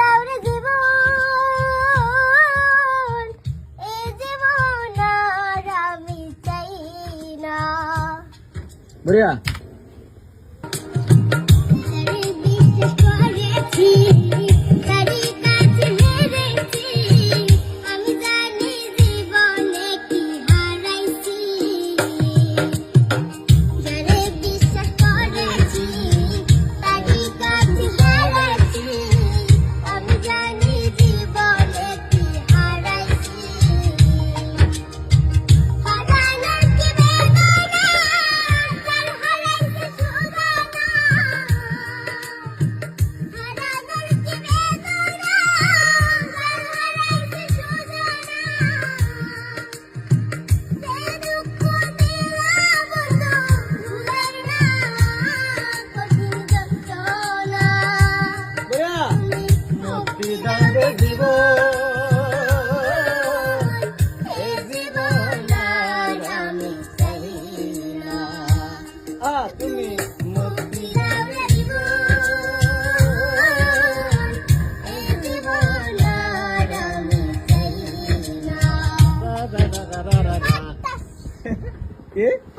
দাও রে জীবন। এ জীবন আর আমি চাই না। বড়িয়া Yeah. থেকে